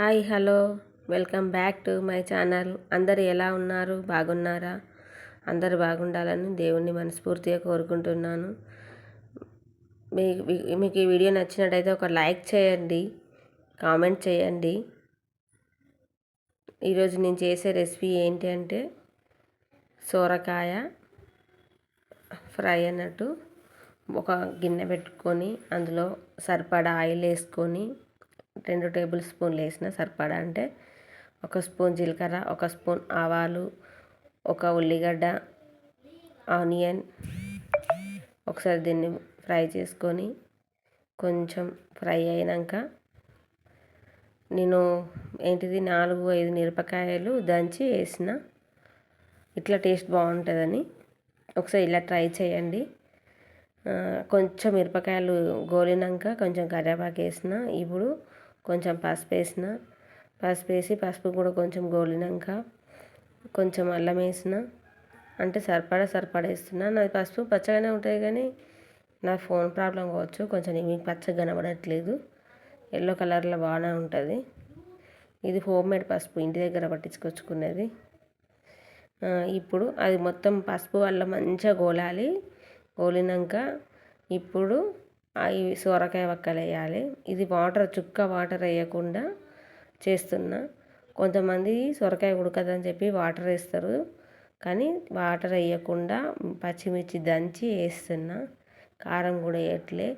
Hi hello. Welcome back to my channel. అందరు ఎలా ఉన్నారు? బాగున్నారా? అందరు బాగుండాలని దేవుణ్ణి మనస్ఫూర్తిగా కోరుకుంటున్నాను. మీ మీకు ఈ వీడియో నచ్చినట్టయితే ఒక లైక్ చేయండి కామెంట్ చేయండి. ఈరోజు నేను చేసే రెసిపీ ఏంటి అంటే సోరకాయ ఫ్రై అన్నట్టు ఒక గిన్నె పెట్టుకొని అందులో సరిపడా ఆయిల్ వేసుకొని రెండు టేబుల్ స్పూన్లు వేసిన సరిపడా అంటే ఒక స్పూన్ జీలకర్ర ఒక స్పూన్ ఆవాలు ఒక ఉల్లిగడ్డ ఆనియన్. ఒకసారి దీన్ని ఫ్రై చేసుకొని కొంచెం ఫ్రై అయినాక నేను ఏంటిది నాలుగు ఐదు మిరపకాయలు దంచి వేసిన ఇట్లా టేస్ట్ బాగుంటుందని ఒకసారి ఇలా ట్రై చేయండి. కొంచెం మిరపకాయలు గోలినాక కొంచెం కరివేపాకు వేసిన. ఇప్పుడు కొంచెం పసుపు వేసిన పసుపు వేసి పసుపు కూడా కొంచెం గోలినాక కొంచెం అల్లం వేసిన. అంటే సరిపడా సరిపడా వేస్తున్నా. నాది పసుపు పచ్చగానే ఉంటుంది కానీ నా ఫోన్ ప్రాబ్లం కావచ్చు. కొంచెం మీకు పచ్చగా కనబడట్లేదు. ఎల్లో కలర్లో బాగానే ఉంటుంది. ఇది హోమ్ మేడ్ పసుపు. ఇంటి దగ్గర పట్టించుకొచ్చుకున్నది. ఇప్పుడు అది మొత్తం పసుపు వల్ల మంచిగా గోలాలి. గోలినాక ఇప్పుడు అవి సొరకాయ వక్కలు వేయాలి. ఇది వాటర్ చుక్క వాటర్ వేయకుండా చేస్తున్నా. కొంతమంది సొరకాయ ఉడకదని చెప్పి వాటర్ వేస్తారు. కానీ వాటర్ వేయకుండా పచ్చిమిర్చి దంచి వేస్తున్నా. కారం కూడా వేయట్లే.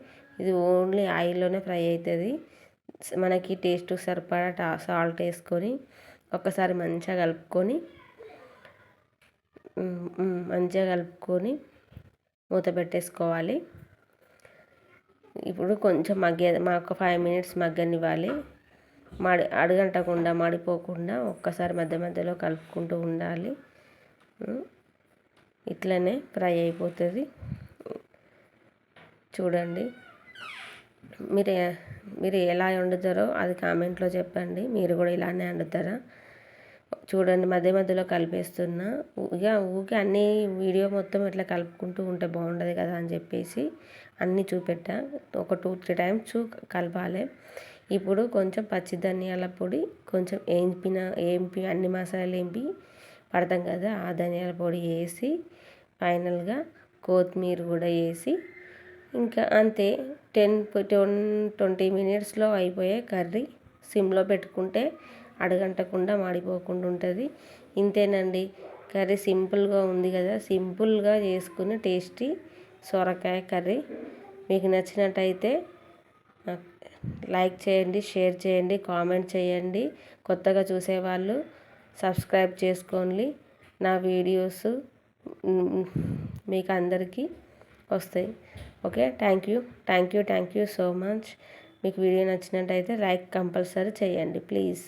ఇది ఓన్లీ ఆయిల్లోనే ఫ్రై అవుతుంది. మనకి టేస్ట్ సరిపడా సాల్ట్ వేసుకొని ఒక్కసారి మంచిగా కలుపుకొని మంచిగా కలుపుకొని మూత పెట్టేసుకోవాలి. ఇప్పుడు కొంచెం మగ్గే మాకు ఫైవ్ మినిట్స్ మగ్గనివ్వాలి. మడి అడుగంటకుండా మాడిపోకుండా ఒక్కసారి మధ్య మధ్యలో కలుపుకుంటూ ఉండాలి. ఇట్లనే ఫ్రై అయిపోతుంది. చూడండి. మీరు మీరు ఎలా వండుతారో అది కామెంట్లో చెప్పండి. మీరు కూడా ఇలానే వండుతారా? చూడండి మధ్య మధ్యలో కలిపేస్తున్నా. ఇక ఊకే అన్నీ వీడియో మొత్తం ఇట్లా కలుపుకుంటూ ఉంటే బాగుండదు కదా అని చెప్పేసి అన్నీ చూపెట్టా. ఒక టూ త్రీ టైమ్స్ చూ కలపాలి. ఇప్పుడు కొంచెం పచ్చి ధనియాల పొడి కొంచెం ఏంపిన ఏంపి అన్ని మసాలాలు ఏంపి పడతాం కదా ఆ ధనియాల పొడి వేసి ఫైనల్గా కొత్తిమీర కూడా వేసి ఇంకా అంతే. టెన్ టెన్ ట్వంటీ మినిట్స్లో అయిపోయే కర్రీ. సిమ్లో పెట్టుకుంటే అడగంటకుండా మాడిపోకుండా ఉంటుంది. ఇంతేనండి. కర్రీ సింపుల్గా ఉంది కదా. సింపుల్గా చేసుకుని టేస్టీ సొరకాయ కర్రీ. మీకు నచ్చినట్టయితే లైక్ చేయండి షేర్ చేయండి కామెంట్ చేయండి. కొత్తగా చూసేవాళ్ళు సబ్స్క్రైబ్ చేసుకోండి. నా వీడియోస్ మీకు అందరికీ వస్తాయి. Okay. Thank you. Thank you. Thank you so much. మీకు వీడియో నచ్చినట్టయితే లైక్ కంపల్సరీ చేయండి ప్లీజ్.